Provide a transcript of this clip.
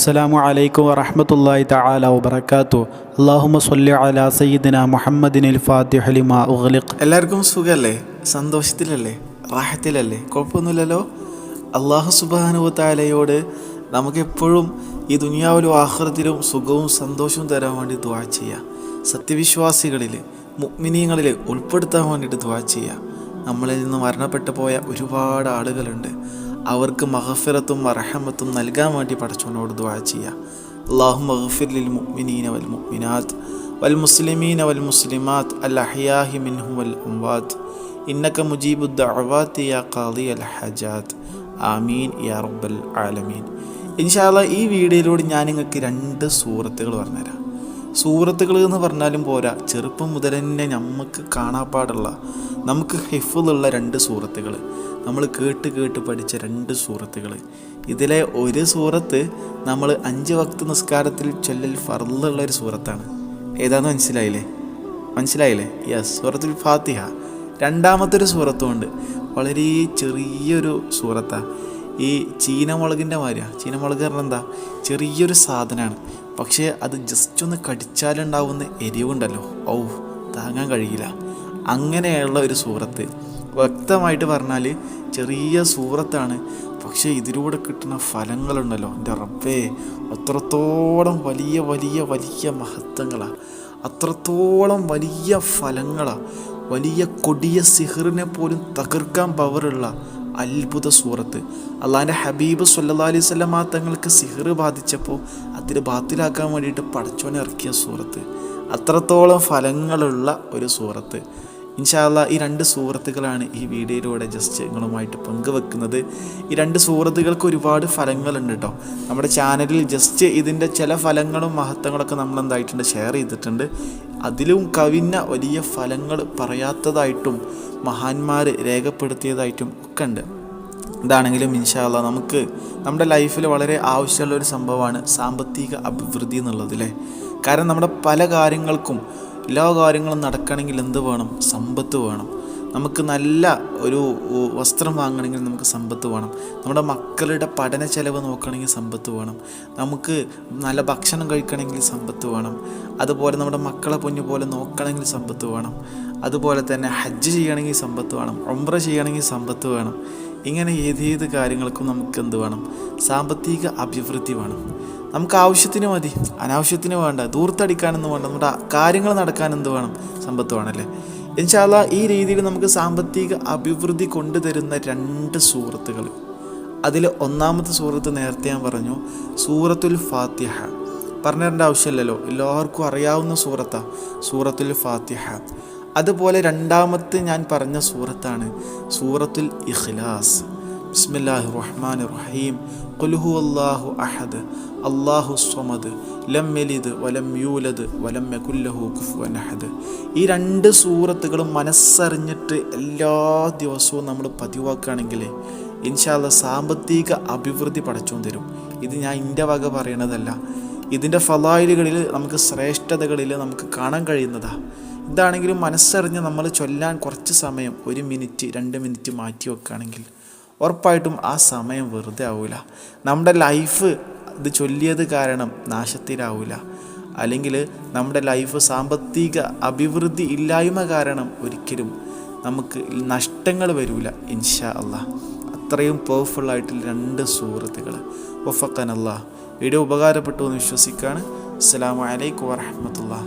അസ്സലാമു അലൈക്കും വറഹ്മത്തുള്ളാഹി തആല വാത്തു അല്ലാഹുമ്മ സ്വല്ലി അലാ സയ്യിദിന മുഹമ്മദിനിൽ ഫാത്തിഹ ലിമാ ഉഗ്ലിഖ്. എല്ലാവർക്കും സുഖല്ലേ? സന്തോഷത്തിലല്ലേ? റാഹത്തിലല്ലേ? കുഴപ്പമൊന്നുമില്ലല്ലോ? അള്ളാഹു സുബാനുവത്താലയോട് നമുക്കെപ്പോഴും ഈ ദുനിയാവിലും ആഹ്റത്തിലും സുഖവും സന്തോഷവും തരാൻ വേണ്ടി ദ്വാ ചെയ്യുക സത്യവിശ്വാസികളിൽ മുഗ്മിനീങ്ങളിൽ ഉൾപ്പെടുത്താൻ വേണ്ടിയിട്ട് ദ്വാ ചെയ്യുക നമ്മളിൽ നിന്ന് മരണപ്പെട്ടു പോയ ഒരുപാട് ആളുകളുണ്ട്. അവർക്ക് മഹഫിറത്തും അർഹമത്തും നൽകാൻ വേണ്ടി പടച്ചവനോട് ദ്വാ ചെയ്യുക അള്ളാഹു മഹഫിർ ലിൽ മുഅ്മിനീന വൽ മുഅ്മിനാത്ത് വൽ മുസ്ലിമീന വൽ മുസ്ലിമാത്ത് അൽ അഹ്യാഹി മിൻഹു വൽ അംവാത്ത്. ഇന്നക മുജീബു ദഅവാത്തി യാ അൽ ആമീൻ യാ റബ്ബൽ ആലമീൻ. ഇൻഷാല്ല ഈ വീഡിയോയിലൂടെ ഞാൻ നിങ്ങൾക്ക് രണ്ട് സൂറത്തുകൾ പറഞ്ഞുതരാം. സൂറത്തുകൾ എന്ന് പറഞ്ഞാലും പോരാ. ചെറുപ്പം മുതൽ തന്നെ നമുക്ക് കാണാപ്പാടുള്ള നമുക്ക് ഹിഫുള്ള രണ്ട് സൂറത്തുകൾ നമ്മൾ കേട്ട് കേട്ട് പഠിച്ച രണ്ട് സൂറത്തുകൾ ഇതിലെ ഒരു സൂറത്ത് നമ്മൾ അഞ്ച് വക്ത് നിസ്കാരത്തിൽ ചൊല്ലൽ ഫർള്ള ഒരു സൂറത്താണ്. ഏതാന്ന് മനസ്സിലായില്ലേ? മനസ്സിലായില്ലേ? യെസ് സൂറത്തുൽ ഫാത്തിഹ. രണ്ടാമത്തെ ഒരു സൂറത്തുമുണ്ട് വളരെ ചെറിയൊരു സൂറത്താണ് ഈ ചീനമുളകിന്റെ മാതിരിയാണ് ചീനമുളക് പറഞ്ഞാൽ ചെറിയൊരു സാധനമാണ് പക്ഷേ അത് ജസ്റ്റ് ഒന്ന് കടിച്ചാലുണ്ടാവുന്ന എരിവുണ്ടല്ലോ. ഔ താങ്ങാൻ കഴിയില്ല. അങ്ങനെയുള്ള ഒരു സൂറത്ത്. വ്യക്തമായിട്ട് പറഞ്ഞാൽ ചെറിയ സൂറത്താണ്. പക്ഷേ ഇതിലൂടെ കിട്ടുന്ന ഫലങ്ങളുണ്ടല്ലോ. എന്റെ റബ്ബേ അത്രത്തോളം വലിയ വലിയ വലിയ മഹത്വങ്ങളാണ് അത്രത്തോളം വലിയ ഫലങ്ങളാണ് വലിയ കൊടിയ സിഹറിനെ പോലും തകർക്കാൻ പവറുള്ള അത്ഭുത സൂറത്ത്. അള്ളാഹിന്റെ ഹബീബ് സല്ലാ അലൈഹി സ്വലമാ തങ്ങൾക്ക് സിഹർ ബാധിച്ചപ്പോൾ അതിന് ബാത്തിലാക്കാൻ വേണ്ടിയിട്ട് പടച്ചോനെ ഇറക്കിയ സൂറത്ത്. അത്രത്തോളം ഫലങ്ങളുള്ള ഒരു സൂറത്ത്. ഇൻഷാല്ല ഈ രണ്ട് സുഹൃത്തുക്കളാണ് ഈ വീഡിയോയിലൂടെ ജസ്റ്റ് നിങ്ങളുമായിട്ട് പങ്കുവെക്കുന്നത്. ഈ രണ്ട് സുഹൃത്തുക്കൾക്ക് ഒരുപാട് ഫലങ്ങളുണ്ട് കേട്ടോ നമ്മുടെ ചാനലിൽ ജസ്റ്റ് ഇതിന്റെ ചില ഫലങ്ങളും മഹത്വങ്ങളൊക്കെ നമ്മൾ എന്തായിട്ടുണ്ട് ഷെയർ ചെയ്തിട്ടുണ്ട്. അതിലും കവിഞ്ഞ വലിയ ഫലങ്ങൾ പറയാത്തതായിട്ടും മഹാന്മാർ രേഖപ്പെടുത്തിയതായിട്ടും ഒക്കെ ഉണ്ട്. ഇതാണെങ്കിലും ഇൻഷാല്ല നമുക്ക് നമ്മുടെ ലൈഫിൽ വളരെ ആവശ്യമുള്ള ഒരു സംഭവമാണ് സാമ്പത്തിക അഭിവൃദ്ധി എന്നുള്ളത് അല്ലേ കാരണം നമ്മുടെ പല കാര്യങ്ങൾക്കും എല്ലാ കാര്യങ്ങളും നടക്കണമെങ്കിൽ എന്ത് വേണം? സമ്പത്ത് വേണം. നമുക്ക് നല്ല ഒരു വസ്ത്രം വാങ്ങണമെങ്കിൽ നമുക്ക് സമ്പത്ത് വേണം. നമ്മുടെ മക്കളുടെ പഠന ചെലവ് നോക്കണമെങ്കിൽ സമ്പത്ത് വേണം. നമുക്ക് നല്ല ഭക്ഷണം കഴിക്കണമെങ്കിൽ സമ്പത്ത് വേണം. അതുപോലെ നമ്മുടെ മക്കളെ പൊന്നു പോലെ നോക്കണമെങ്കിൽ സമ്പത്ത് വേണം. അതുപോലെ തന്നെ ഹജ്ജ് ചെയ്യണമെങ്കിൽ സമ്പത്ത് വേണം. ഒമ്പ്ര ചെയ്യണമെങ്കിൽ സമ്പത്ത് വേണം. ഇങ്ങനെ ഏതേത് കാര്യങ്ങൾക്കും നമുക്ക് എന്ത് വേണം? സാമ്പത്തിക അഭിവൃദ്ധി വേണം. നമുക്ക് ആവശ്യത്തിന് മതി. അനാവശ്യത്തിന് വേണ്ട. ദൂർത്തടിക്കാനൊന്നും വേണ്ട. നമ്മുടെ കാര്യങ്ങൾ നടക്കാൻ എന്ത് വേണം? സമ്പത്ത് വേണമല്ലേ? എന്നുവെച്ചാൽ ഈ രീതിയിൽ നമുക്ക് സാമ്പത്തിക അഭിവൃദ്ധി കൊണ്ടുതരുന്ന രണ്ട് സൂറത്തുകൾ. അതിൽ ഒന്നാമത്തെ സൂറത്ത് നേരത്തെ ഞാൻ പറഞ്ഞു. സൂറത്തുൽ ഫാത്തിഹ. പറഞ്ഞു ആവശ്യമില്ലല്ലോ. എല്ലാവർക്കും അറിയാവുന്ന സൂറത്താണ് സൂറത്തുൽ ഫാത്തിഹ. അതുപോലെ രണ്ടാമത്തെ ഞാൻ പറഞ്ഞ സൂറത്താണ് സൂറത്തുൽ ഇഖ്ലാസ്. ബിസ്മില്ലാഹി റഹ്മാൻ റഹീം കുലുഹു അള്ളാഹു അഹദ്. അള്ളാഹു സ്വമദ്. ലം യലിദ് വലം യൂലദ് വലം യകുല്ലഹു കുഫുവൻ അഹദ്. ഈ രണ്ട് സൂറത്തുകളും മനസ്സറിഞ്ഞിട്ട് എല്ലാ ദിവസവും നമ്മൾ പതിവാക്കുകയാണെങ്കിൽ ഇൻഷാല്ല സാമ്പത്തിക അഭിവൃദ്ധി പടച്ചും തരും. ഇത് ഞാൻ എന്റെ വക പറയണതല്ല. ഇതിന്റെ ഫലായിലുകളിൽ നമുക്ക് ശ്രേഷ്ഠതകളിൽ നമുക്ക് കാണാൻ കഴിയുന്നതാ. ഇതാണെങ്കിലും മനസ്സറിഞ്ഞ് നമ്മൾ ചൊല്ലാൻ കുറച്ച് സമയം ഒരു മിനിറ്റ് രണ്ട് മിനിറ്റ് മാറ്റി വെക്കുകയാണെങ്കിൽ ഉറപ്പായിട്ടും ആ സമയം വെറുതെ ആവില്ല നമ്മുടെ ലൈഫ് ഇത് ചൊല്ലിയത് കാരണം നാശത്തിലാവില്ല അല്ലെങ്കിൽ നമ്മുടെ ലൈഫ് സാമ്പത്തിക അഭിവൃദ്ധി ഇല്ലായ്മ കാരണം ഒരിക്കലും നമുക്ക് നഷ്ടങ്ങൾ വരില്ല ഇൻഷാ അള്ളാഹ് അത്രയും പവർഫുൾ ആയിട്ടുള്ള രണ്ട് സുഹൃത്തുക്കൾ ഒഫക്കൻ അള്ളാഹ് വീഡിയോ ഉപകാരപ്പെട്ടു എന്ന് വിശ്വസിക്കുകയാണ്. അസ്സാം വലൈക്കും വാഹമത്തല്ലാ